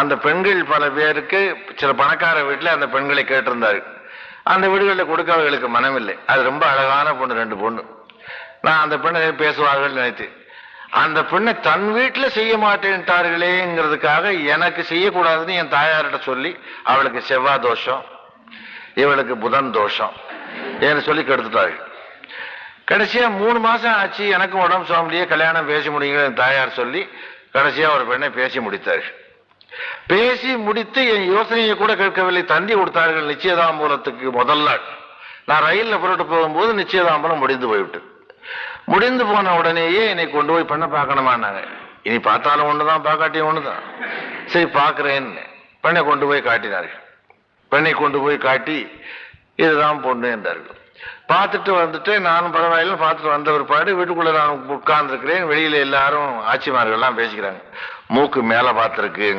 அந்த பெண்கள் பல பேருக்கு சில பணக்கார வீட்டில் அந்த பெண்களை கேட்டிருந்தாரு. அந்த வீடுகளில் கொடுக்க அவர்களுக்கு மனமில்லை. அது ரொம்ப அழகான பொண்ணு ரெண்டு பொண்ணு. நான் அந்த பெண்ணை பேசுவார்கள் நினைத்து அந்த பெண்ணை தன் வீட்டில் செய்ய மாட்டேன்ட்டார்களேங்கிறதுக்காக எனக்கு செய்யக்கூடாதுன்னு என் தாயார்கிட்ட சொல்லி அவளுக்கு செவ்வாய் தோஷம் இவளுக்கு புதன் தோஷம் ஏன்னு சொல்லி கெடுத்துட்டார்கள். கடைசியாக மூணு மாதம் ஆச்சு எனக்கும் உடம்பு சுவாமிலேயே கல்யாணம் பேசி முடியுங்க என் தாயார் சொல்லி கடைசியாக ஒரு பெண்ணை பேசி முடித்தார்கள். பேசி முடித்து என் யோசனையை கூட கேட்கவில்லை. தந்தி கொடுத்தார்கள் நிச்சயதாம்பூலத்துக்கு முதல் நாள். நான் ரயிலில் புறப்பட்டு போகும்போது நிச்சயதாம்பலம் முடிந்து போய்விட்டு முடிந்து போன உடனேயே என்னை கொண்டு போய் பண்ண பார்க்கணுமான்னாங்க. இனி பார்த்தாலும் ஒண்ணுதான் பார்க்காட்டியும் தான் சரி பார்க்குறேன்னு பெண்ணை கொண்டு போய் காட்டினார்கள். பெண்ணை கொண்டு போய் காட்டி இதுதான் பொண்ணு என்றார்கள். பார்த்துட்டு வந்துட்டு நானும் பரவாயில்ல பார்த்துட்டு வந்த பிற்பாடு வீட்டுக்குள்ளே நான் உட்கார்ந்துருக்கிறேன். வெளியில் எல்லாரும் ஆட்சிமார்கள்லாம் பேசிக்கிறாங்க. மூக்கு மேலே பார்த்துருக்கு.